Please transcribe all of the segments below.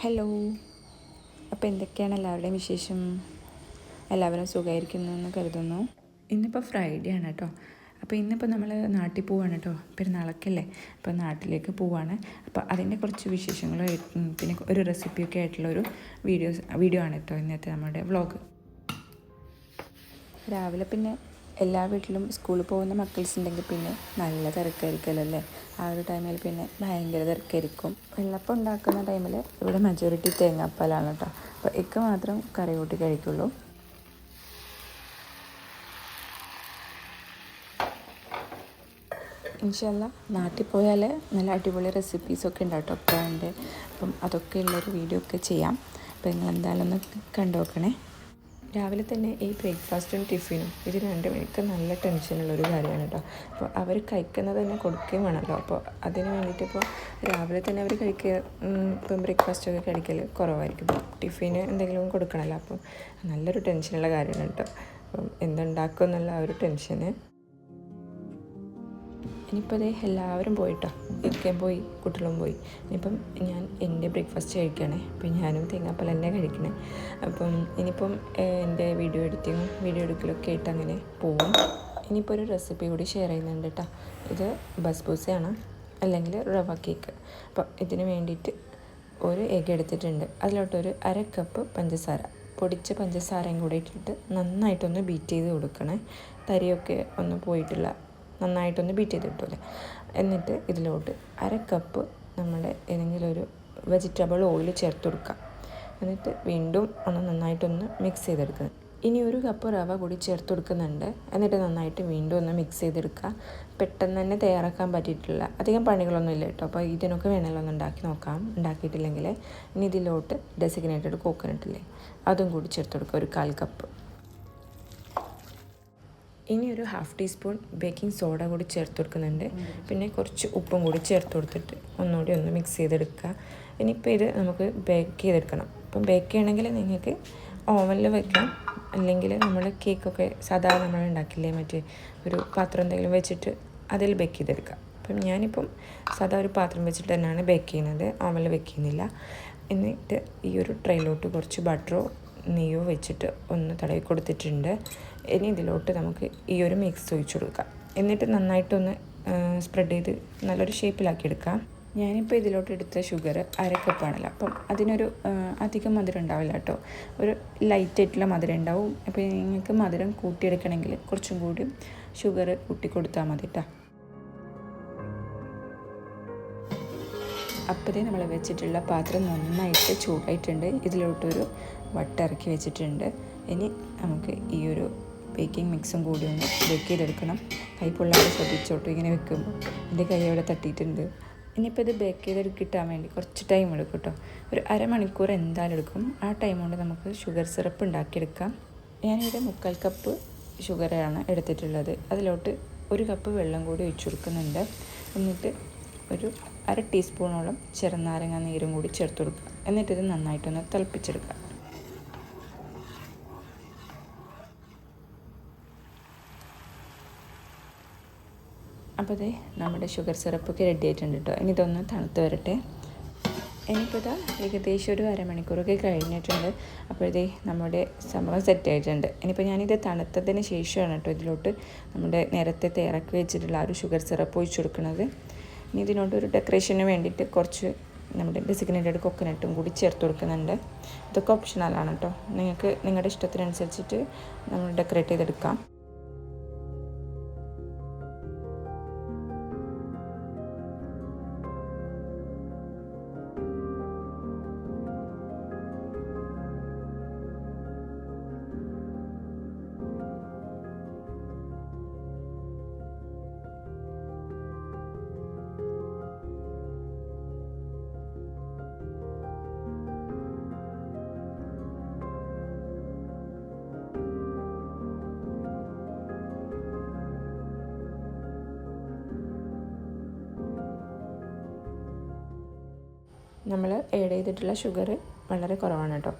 Hello അപ്പോൾ എന്തൊക്കെയാണ് എല്ലാവരുടെയും വിശേഷം? എല്ലാവരും സുഖമായിരിക്കുന്നു എന്ന് കരുതുന്നു. ഇന്നിപ്പോൾ ഫ്രൈഡേ ആണ് കേട്ടോ അപ്പോൾ ഇന്നിപ്പോൾ നമ്മൾ നാട്ടിൽ പോവാണ് കേട്ടോ പെരുന്നാളൊക്കെയല്ലേ? അപ്പോൾ നാട്ടിലേക്ക് പോവാണ്. അപ്പോൾ അതിന്റെ കുറച്ച് വിശേഷങ്ങളും പിന്നെ ഒരു റെസിപ്പിയൊക്കെ ആയിട്ടുള്ള ഒരു വീഡിയോസ് വീഡിയോ ആണ് കേട്ടോ ഇന്നത്തെ നമ്മുടെ വ്ളോഗ് രാവിലെ പിന്നെ എല്ലാ വീട്ടിലും സ്കൂളിൽ പോകുന്ന മക്കൾസ് ഉണ്ടെങ്കിൽ പിന്നെ നല്ല തിരക്കായിരിക്കുമല്ലോ അല്ലേ? ആ ഒരു ടൈമിൽ പിന്നെ ഭയങ്കര തിരക്കായിരിക്കും. വെള്ളപ്പം ഉണ്ടാക്കുന്ന ടൈമിൽ ഇവിടെ മെജോറിറ്റി തേങ്ങാപ്പാലാണ് കേട്ടോ. അപ്പോൾ ഇക്ക മാത്രം കറി കൂട്ടി കഴിക്കുള്ളൂ. ഇൻഷല്ല നാട്ടിൽ പോയാൽ നല്ല അടിപൊളി റെസിപ്പീസൊക്കെ ഉണ്ടാവും കേട്ടോ അപ്പം അതൊക്കെ ഉള്ളൊരു വീഡിയോ ഒക്കെ ചെയ്യാം. അപ്പോൾ നിങ്ങൾ എന്തായാലും ഒന്ന് കണ്ടു നോക്കണേ രാവിലെ തന്നെ ഈ ബ്രേക്ക്ഫാസ്റ്റും ടിഫിനും ഇത് രണ്ടും എനിക്ക് നല്ല ടെൻഷനുള്ളൊരു കാര്യമാണ് കേട്ടോ. അപ്പോൾ അവർ കഴിക്കുന്നത് തന്നെ കൊടുക്കുകയും വേണമല്ലോ അപ്പോൾ അതിന് വേണ്ടിയിട്ട് ഇപ്പോൾ രാവിലെ തന്നെ അവർ കഴിക്കുക ഇപ്പം ബ്രേക്ക്ഫാസ്റ്റൊക്കെ കഴിക്കൽ കുറവായിരിക്കും. ടിഫിന് എന്തെങ്കിലും കൊടുക്കണമല്ലോ. അപ്പം നല്ലൊരു ടെൻഷനുള്ള കാര്യമാണ് കേട്ടോ. അപ്പം എന്തുണ്ടാക്കും എന്നുള്ള ആ ഒരു ടെൻഷന് ഇനിയിപ്പോൾ അതേ എല്ലാവരും പോയിട്ടോ. ഇരിക്കാൻ പോയി കുട്ടികളും പോയി. ഇനിയിപ്പം ഞാൻ എന്റെ ബ്രേക്ക്ഫാസ്റ്റ് കഴിക്കുകയാണേ അപ്പം ഞാനും തേങ്ങാപ്പല തന്നെ കഴിക്കണേ. അപ്പം ഇനിയിപ്പം എന്റെ വീഡിയോ എഡിറ്റിങ്ങും വീഡിയോ എടുക്കലൊക്കെ ആയിട്ട് അങ്ങനെ പോകും ഇനിയിപ്പോൾ ഒരു റെസിപ്പി കൂടി ഷെയർ ചെയ്യുന്നുണ്ട് കേട്ടോ ഇത് ബസ്ബൂസയാണ് അല്ലെങ്കിൽ റവ കേക്ക് അപ്പം ഇതിന് വേണ്ടിയിട്ട് ഒരു എഗ് എടുത്തിട്ടുണ്ട്. അതിലോട്ടൊരു അര കപ്പ് പഞ്ചസാര. പൊടിച്ച പഞ്ചസാരയും കൂടെ ഇട്ടിട്ട് നന്നായിട്ടൊന്ന് ബീറ്റ് ചെയ്ത് കൊടുക്കണേ. തരിയൊക്കെ ഒന്ന് പോയിട്ടുള്ള നന്നായിട്ടൊന്ന് ബീറ്റ് ചെയ്തിട്ടില്ലേ എന്നിട്ട് ഇതിലോട്ട് അര കപ്പ് നമ്മുടെ ഒരു വെജിറ്റബിൾ ഓയിൽ ചേർത്ത് കൊടുക്കാം. എന്നിട്ട് വീണ്ടും ഒന്ന് നന്നായിട്ടൊന്ന് മിക്സ് ചെയ്തെടുക്കുക ഇനി ഒരു കപ്പ് റവ കൂടി ചേർത്ത് കൊടുക്കുന്നുണ്ട്. എന്നിട്ട് നന്നായിട്ട് വീണ്ടും ഒന്ന് മിക്സ് ചെയ്തെടുക്കുക പെട്ടെന്ന് തന്നെ തയ്യാറാക്കാൻ പറ്റിയിട്ടുള്ള അധികം പണികളൊന്നും ഇല്ല കേട്ടോ. അപ്പോൾ ഇതിനൊക്കെ വേണമെങ്കിലും ഒന്ന് ഉണ്ടാക്കി നോക്കാം. ഉണ്ടാക്കിയിട്ടില്ലെങ്കിൽ ഇനി ഇതിലോട്ട് ഡെസിഗ്നേറ്റഡ് കോക്കനട്ടില്ലേ അതും കൂടി ചേർത്ത് കൊടുക്കുക ഒരു കാൽ കപ്പ് ഇനി ഒരു ഹാഫ് ടീസ്പൂൺ ബേക്കിംഗ് സോഡ കൂടി ചേർത്ത് കൊടുക്കുന്നുണ്ട്. പിന്നെ കുറച്ച് ഉപ്പും കൂടി ചേർത്ത് കൊടുത്തിട്ട് ഒന്നുകൂടി ഒന്ന് മിക്സ് ചെയ്തെടുക്കുക. ഇനിയിപ്പോൾ ഇത് നമുക്ക് ബേക്ക് ചെയ്തെടുക്കണം. അപ്പം ബേക്ക് ചെയ്യണമെങ്കിൽ നിങ്ങൾക്ക് ഓവനിൽ വെക്കാം. അല്ലെങ്കിൽ നമ്മൾ കേക്കൊക്കെ സാധാരണ നമ്മൾ ഉണ്ടാക്കില്ലേ? മറ്റേ ഒരു പാത്രം എന്തെങ്കിലും വെച്ചിട്ട് അതിൽ ബേക്ക് ചെയ്തെടുക്കാം അപ്പം ഞാനിപ്പം സാധാ ഒരു പാത്രം വെച്ചിട്ട് തന്നെയാണ് ബേക്ക് ചെയ്യുന്നത്. ഓവനിൽ വെക്കുന്നില്ല. എന്നിട്ട് ഈ ഒരു ട്രെയിലോട്ട് കുറച്ച് ബട്ടറോ നെയ്യോ വെച്ചിട്ട് ഒന്ന് തടവി കൊടുത്തിട്ടുണ്ട്. ഇനി ഇതിലോട്ട് നമുക്ക് ഈ ഒരു മിക്സ് ഒഴിച്ചു കൊടുക്കാം. എന്നിട്ട് നന്നായിട്ടൊന്ന് സ്പ്രെഡ് ചെയ്ത് നല്ലൊരു ഷേപ്പിലാക്കി എടുക്കാം. ഞാനിപ്പോൾ ഇതിലോട്ട് എടുത്ത ഷുഗർ അരക്കപ്പാണല്ലോ അപ്പം അതിനൊരു അധികം മധുരം ഉണ്ടാവില്ല കേട്ടോ. ഒരു ലൈറ്റ് ആയിട്ടുള്ള മധുരം ഉണ്ടാവും. അപ്പോൾ നിങ്ങൾക്ക് മധുരം കൂട്ടിയെടുക്കണമെങ്കിൽ കുറച്ചും കൂടി ഷുഗർ കൂട്ടി കൊടുത്താൽ മതി കേട്ടോ. അപ്പോഴേ നമ്മൾ വെച്ചിട്ടുള്ള പാത്രം നന്നായിട്ട് ചൂടായിട്ടുണ്ട്. ഇതിലോട്ടൊരു വട്ട ഇറക്കി വെച്ചിട്ടുണ്ട്. ഇനി നമുക്ക് ഈ ഒരു ബേക്കിംഗ് മിക്സും കൂടി ഒന്ന് ബേക്ക് ചെയ്തെടുക്കണം. കൈ പൊള്ളാതെ ശ്രദ്ധിച്ചോട്ടോ ഇങ്ങനെ വെക്കുമ്പോൾ. എന്റെ കൈ അവിടെ തട്ടിയിട്ടുണ്ട്. ഇനിയിപ്പോൾ ഇത് ബേക്ക് ചെയ്ത് കിട്ടാൻ വേണ്ടി കുറച്ച് ടൈം എടുക്കും കേട്ടോ ഒരു അരമണിക്കൂർ എന്തായാലും എടുക്കും. ആ ടൈം കൊണ്ട് നമുക്ക് ഷുഗർ സിറപ്പ് ഉണ്ടാക്കിയെടുക്കാം. ഞാനിവിടെ മുക്കാൽ കപ്പ് ഷുഗറാണ് എടുത്തിട്ടുള്ളത്. അതിലോട്ട് ഒരു കപ്പ് വെള്ളം കൂടി ഒഴിച്ചു കൊടുക്കുന്നുണ്ട്. എന്നിട്ട് ഒരു അര ടീസ്പൂണോളം ചെറുനാരങ്ങ നീരും കൂടി ചേർത്ത് കൊടുക്കുക. എന്നിട്ട് ഇത് നന്നായിട്ടൊന്ന് തിളപ്പിച്ചെടുക്കുക. അപ്പോൾ അതെ നമ്മുടെ ഷുഗർ സിറപ്പൊക്കെ റെഡി ആയിട്ടുണ്ട് കേട്ടോ ഇനി ഇതൊന്ന് തണുത്ത് വരട്ടെ. ഇതാ ഏകദേശം ഒരു അരമണിക്കൂറൊക്കെ കഴിഞ്ഞിട്ടുണ്ട്. അപ്പോഴേ നമ്മുടെ സംഭവം സെറ്റ് ആയിട്ടുണ്ട്. ഇനിയിപ്പോൾ ഞാനിത് തണുത്തതിന് ശേഷമാണ് കേട്ടോ ഇതിലോട്ട് നമ്മുടെ നേരത്തെ തയ്യാറാക്കി വെച്ചിട്ടുള്ള ആ ഒരു ഷുഗർ സിറപ്പ് ഒഴിച്ചു കൊടുക്കുന്നത് ഇനി ഇതിനോട് ഒരു ഡെക്കറേഷന് വേണ്ടിയിട്ട് കുറച്ച് നമ്മുടെ ഡെസിഗ്നേറ്റഡ് കൊക്കനട്ടും കൂടി ചേർത്ത് കൊടുക്കുന്നുണ്ട്. ഇതൊക്കെ ഓപ്ഷണലാണ് കേട്ടോ നിങ്ങൾക്ക് നിങ്ങളുടെ ഇഷ്ടത്തിനനുസരിച്ചിട്ട് നമ്മൾ ഡെക്കറേറ്റ് ചെയ്തെടുക്കാം. നമ്മൾ ഏഡ് ചെയ്തിട്ടുള്ള ഷുഗർ വളരെ കുറവാണ് കേട്ടോ.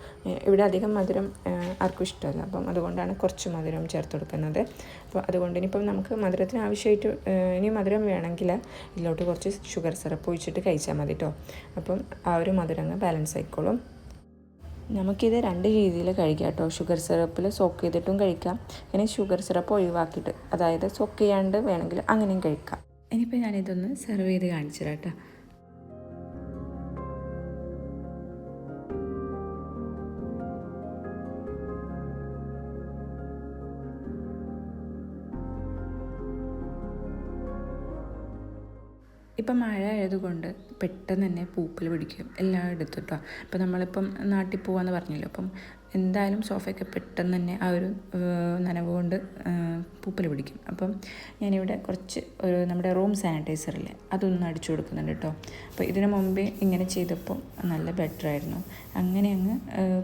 ഇവിടെ അധികം മധുരം ആർക്കും ഇഷ്ടമല്ല. അപ്പം അതുകൊണ്ടാണ് കുറച്ച് മധുരം ചേർത്ത് കൊടുക്കുന്നത്. അപ്പോൾ അതുകൊണ്ട് ഇനിയിപ്പം നമുക്ക് മധുരത്തിന് ആവശ്യമായിട്ട് ഇനി മധുരം വേണമെങ്കിൽ ഇതിലോട്ട് കുറച്ച് ഷുഗർ സിറപ്പ് ഒഴിച്ചിട്ട് കഴിച്ചാൽ മതി കേട്ടോ. അപ്പം ആ ഒരു മധുരം ബാലൻസ് ആയിക്കോളും. നമുക്കിത് രണ്ട് രീതിയിൽ കഴിക്കാം കേട്ടോ. ഷുഗർ സിറപ്പിൽ സോക്ക് ചെയ്തിട്ടും കഴിക്കാം. ഇനി ഷുഗർ സിറപ്പ് ഒഴിവാക്കിയിട്ട് അതായത് സോക്ക് ചെയ്യാണ്ട് വേണമെങ്കിൽ അങ്ങനെയും കഴിക്കാം. ഇനിയിപ്പോൾ ഞാനിതൊന്ന് സെർവ് ചെയ്ത് കാണിച്ചു കേട്ടോ. ഇപ്പം മഴ ആയതുകൊണ്ട് പെട്ടെന്ന് തന്നെ പൂപ്പൽ പിടിക്കും എല്ലായിടത്തും കേട്ടോ ഇപ്പം നമ്മളിപ്പം നാട്ടിൽ പോകാമെന്ന് പറഞ്ഞല്ലോ അപ്പം എന്തായാലും സോഫയൊക്കെ പെട്ടെന്ന് തന്നെ ആ ഒരു നനവ് കൊണ്ട് പൂപ്പൽ പിടിക്കും. അപ്പം ഞാനിവിടെ കുറച്ച് ഒരു നമ്മുടെ റൂം സാനിറ്റൈസറില്ലേ അതൊന്ന് അടിച്ചു കൊടുക്കുന്നുണ്ട് കേട്ടോ അപ്പോൾ ഇതിനു മുമ്പേ ഇങ്ങനെ ചെയ്തപ്പോൾ നല്ല ബെറ്റർ ആയിരുന്നു. അങ്ങനെ അങ്ങ്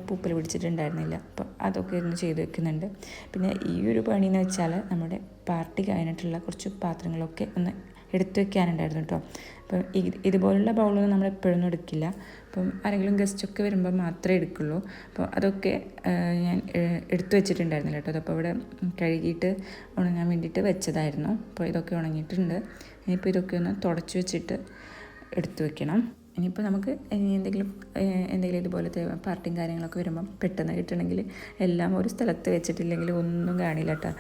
പൂപ്പൽ പിടിച്ചിട്ടുണ്ടായിരുന്നില്ല. അപ്പം അതൊക്കെ ഇരുന്ന് ചെയ്ത് വെക്കുന്നുണ്ട്. പിന്നെ ഈ ഒരു പണി എന്ന് വെച്ചാൽ നമ്മുടെ പാർട്ടി കഴിഞ്ഞിട്ടുള്ള കുറച്ച് പാത്രങ്ങളൊക്കെ ഒന്ന് എടുത്തു വെക്കാനുണ്ടായിരുന്നു കേട്ടോ അപ്പം ഇത് ഇതുപോലുള്ള ബൗളൊന്നും നമ്മൾ എപ്പോഴൊന്നും എടുക്കില്ല. അപ്പം ആരെങ്കിലും ഗസ്റ്റൊക്കെ വരുമ്പോൾ മാത്രമേ എടുക്കുള്ളൂ. അപ്പോൾ അതൊക്കെ ഞാൻ എടുത്തു വെച്ചിട്ടുണ്ടായിരുന്നില്ല കേട്ടോ അതപ്പോൾ ഇവിടെ കഴുകിയിട്ട് ഉണങ്ങാൻ വേണ്ടിയിട്ട് വെച്ചതായിരുന്നു. അപ്പോൾ ഇതൊക്കെ ഉണങ്ങിയിട്ടുണ്ട്. ഇനിയിപ്പോൾ ഇതൊക്കെ ഒന്ന് തുടച്ച് വെച്ചിട്ട് എടുത്തു വെക്കണം. ഇനിയിപ്പോൾ നമുക്ക് ഇനി എന്തെങ്കിലും എന്തെങ്കിലും ഇതുപോലത്തെ പാർട്ടിയും കാര്യങ്ങളൊക്കെ വരുമ്പം പെട്ടെന്ന് കിട്ടണമെങ്കിൽ എല്ലാം ഒരു സ്ഥലത്ത് വെച്ചിട്ടില്ലെങ്കിൽ ഒന്നും കാണില്ല കേട്ടോ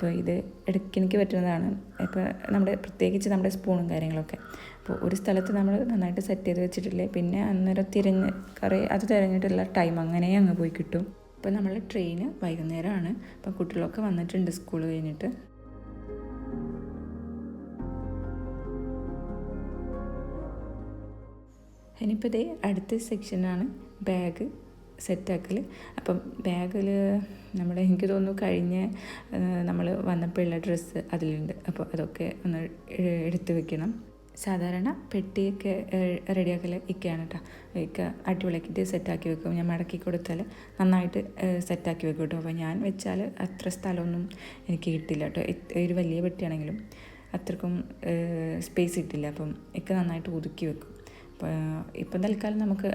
അപ്പോൾ ഇത് ഇടയ്ക്ക് എനിക്ക് പറ്റുന്നതാണ്. ഇപ്പോൾ നമ്മുടെ പ്രത്യേകിച്ച് നമ്മുടെ സ്പൂണും കാര്യങ്ങളൊക്കെ. അപ്പോൾ ഒരു സ്ഥലത്ത് നമ്മൾ നന്നായിട്ട് സെറ്റ് ചെയ്ത് വെച്ചിട്ടില്ലേ പിന്നെ അന്നേരം തിരഞ്ഞ് കറി അത് തിരഞ്ഞിട്ടുള്ള ടൈം അങ്ങനെ അങ്ങ് പോയി കിട്ടും. അപ്പോൾ നമ്മൾ ട്രെയിന് വൈകുന്നേരമാണ്. അപ്പോൾ കുട്ടികളൊക്കെ വന്നിട്ടുണ്ട് സ്കൂൾ കഴിഞ്ഞിട്ട്. ഇനിയിപ്പോൾ ഇതേ അടുത്ത സെക്ഷനാണ് ബാഗ് സെറ്റാക്കൽ അപ്പം ബാഗിൽ നമ്മുടെ എനിക്ക് തോന്നുന്നു കഴിഞ്ഞ നമ്മൾ വന്നപ്പോഴുള്ള ഡ്രസ്സ് അതിലുണ്ട്. അപ്പോൾ അതൊക്കെ ഒന്ന് എടുത്തു എടുത്ത് വെക്കണം. സാധാരണ പെട്ടിയൊക്കെ റെഡിയാക്കൽ ഇക്കയാണ് കേട്ടോ ഇക്ക അടിപൊളിയാക്കിയിട്ട് സെറ്റാക്കി വെക്കും. ഞാൻ മടക്കി കൊടുത്താൽ നന്നായിട്ട് സെറ്റാക്കി വെക്കും കേട്ടോ അപ്പോൾ ഞാൻ വെച്ചാൽ അത്ര സ്ഥലമൊന്നും എനിക്ക് കിട്ടില്ല കേട്ടോ ഒരു വലിയ പെട്ടിയാണെങ്കിലും അത്രക്കും സ്പേസ് കിട്ടില്ല. അപ്പം ഇക്ക നന്നായിട്ട് ഒതുക്കി വെക്കും. അപ്പോൾ ഇപ്പം തൽക്കാലം നമുക്ക്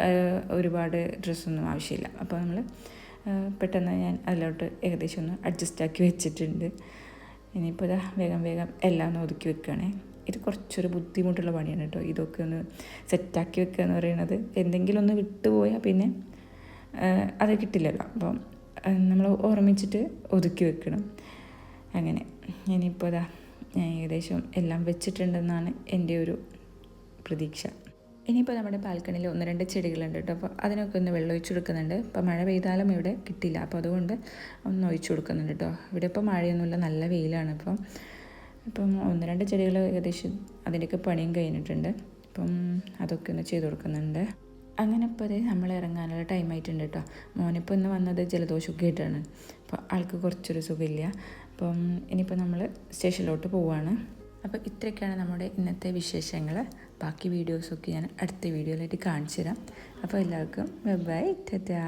ഒരുപാട് ഡ്രസ്സൊന്നും ആവശ്യമില്ല. അപ്പോൾ നമ്മൾ പെട്ടെന്ന് ഞാൻ അതിലോട്ട് ഏകദേശം ഒന്ന് അഡ്ജസ്റ്റ് ആക്കി വെച്ചിട്ടുണ്ട്. ഇനിയിപ്പോൾ ഇതാ വേഗം വേഗം എല്ലാം ഒന്ന് ഒതുക്കി വെക്കുകയാണേ ഇത് കുറച്ചൊരു ബുദ്ധിമുട്ടുള്ള പണിയാണ് കേട്ടോ. ഇതൊക്കെ ഒന്ന് സെറ്റാക്കി വെക്കുക എന്ന് പറയുന്നത് എന്തെങ്കിലും ഒന്ന് വിട്ടുപോയാൽ പിന്നെ അത് കിട്ടില്ലല്ലോ. അപ്പം നമ്മൾ ഓർമ്മിച്ചിട്ട് ഒതുക്കി വെക്കണം. അങ്ങനെ. ഇനിയിപ്പോൾ ഇതാ ഏകദേശം എല്ലാം വെച്ചിട്ടുണ്ടെന്നാണ് എന്റെ ഒരു പ്രതീക്ഷ. ഇനിയിപ്പോൾ നമ്മുടെ ബാൽക്കണിയിൽ ഒന്ന് രണ്ട് ചെടികളുണ്ട് കേട്ടോ. അപ്പോൾ അതിനൊക്കെ ഒന്ന് വെള്ളം ഒഴിച്ചു കൊടുക്കുന്നുണ്ട്. ഇപ്പോൾ മഴ പെയ്താലും ഇവിടെ കിട്ടില്ല. അപ്പോൾ അതുകൊണ്ട് ഒന്ന് ഒഴിച്ചു കൊടുക്കുന്നുണ്ട് കേട്ടോ. ഇവിടെ ഇപ്പോൾ മഴയൊന്നുമില്ല. നല്ല വെയിലാണ് ഇപ്പം. ഇപ്പം ഒന്ന് രണ്ട് ചെടികൾ ഏകദേശം അതിന്റെയൊക്കെ പണിയും കഴിഞ്ഞിട്ടുണ്ട്. അപ്പം അതൊക്കെ ഒന്ന് ചെയ്ത് കൊടുക്കുന്നുണ്ട്. അങ്ങനെ ഇപ്പോൾ അത് നമ്മൾ ഇറങ്ങാനുള്ള ടൈം ആയിട്ടുണ്ട് കേട്ടോ. മോനിപ്പോൾ ഇന്ന് വന്നത് ജലദോഷമൊക്കെ ആയിട്ടാണ്. അപ്പോൾ ആൾക്ക് കുറച്ചൊരു സുഖമില്ല. അപ്പം ഇനിയിപ്പോൾ നമ്മൾ സ്റ്റേഷനിലോട്ട് പോവുകയാണ് അപ്പോൾ ഇത്രയൊക്കെയാണ് നമ്മുടെ ഇന്നത്തെ വിശേഷങ്ങൾ. ബാക്കി വീഡിയോസൊക്കെ ഞാൻ അടുത്ത വീഡിയോയിലായിട്ട് കാണിച്ചു തരാം അപ്പോൾ എല്ലാവർക്കും ബൈ ടാറ്റാ.